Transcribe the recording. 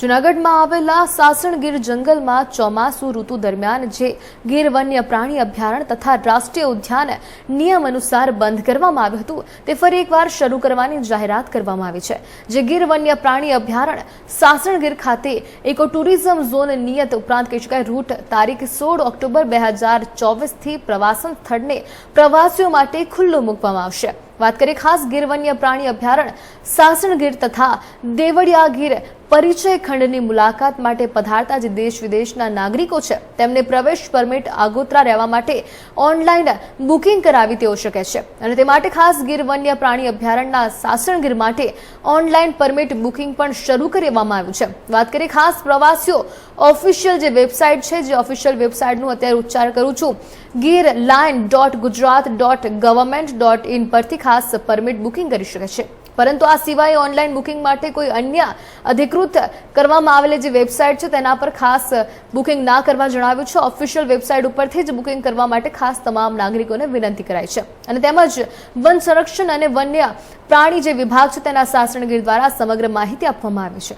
જૂનાગઢમાં આવેલા સાસણગીર જંગલમાં ચોમાસુ ઋતુ દરમિયાન જે ગીર વન્ય પ્રાણી અભયારણ્ય તથા રાષ્ટ્રીય ઉદ્યાન નિયમ અનુસાર બંધ કરવામાં આવ્યું હતું, તે ફરી એકવાર શરૂ કરવાની જાહેરાત કરવામાં આવી છે. જે ગીર વન્ય પ્રાણી અભયારણ્ય સાસણગીર ખાતે ઇકો ટુરિઝમ ઝોન નિયત ઉપરાંત કહી શકાય રૂટ તારીખ સોળ ઓક્ટોબર બે હજાર ચોવીસથી પ્રવાસન સ્થળને પ્રવાસીઓ માટે ખુલ્લું મૂકવામાં આવશે. વાત કરીએ ખાસ ગીર વન્ય પ્રાણી અભયારણ્ય, સાસણ ગીર તથા દેવળિયા ગીર પરિચય ખંડની મુલાકાત માટે પધારતા જે દેશ વિદેશના નાગરિકો છે. તેમને પ્રવેશ પરમિટ આગોતરા રહેવા માટે ઓનલાઈન બુકિંગ કરાવી તેઓ શકે છે. અને તે માટે ખાસ ગીર વન્ય પ્રાણી અભયારણ્યના સાસણગીર માટે ઓનલાઈન પરમિટ બુકિંગ પણ શરૂ કરવામાં આવ્યું છે. વાત કરીએ ખાસ પ્રવાસીઓ, ઓફિશિયલ જે વેબસાઇટ છે, જે ઓફિશિયલ વેબસાઇટનું અત્યારે ઉચ્ચાર કરું છું, Gir line dot Gujarat dot government dot in પરથી ખાસ પરમિટ બુકિંગ કરી શકે છે. પરંતુ આ સિવાય ઓનલાઈન બુકિંગ માટે કોઈ અન્ય અધિકૃત કરવામાં આવેલી જે વેબસાઇટ છે તેના પર ખાસ બુકિંગ ના કરવા જણાવ્યું છે. ઓફિશિયલ વેબસાઇટ ઉપરથી જ બુકિંગ કરવા માટે ખાસ તમામ નાગરિકોને વિનંતી કરાઈ છે. અને તેમજ વન સંરક્ષણ અને વન્ય પ્રાણી જે વિભાગ છે તેના સાસણગીર દ્વારા સમગ્ર માહિતી આપવામાં આવી છે.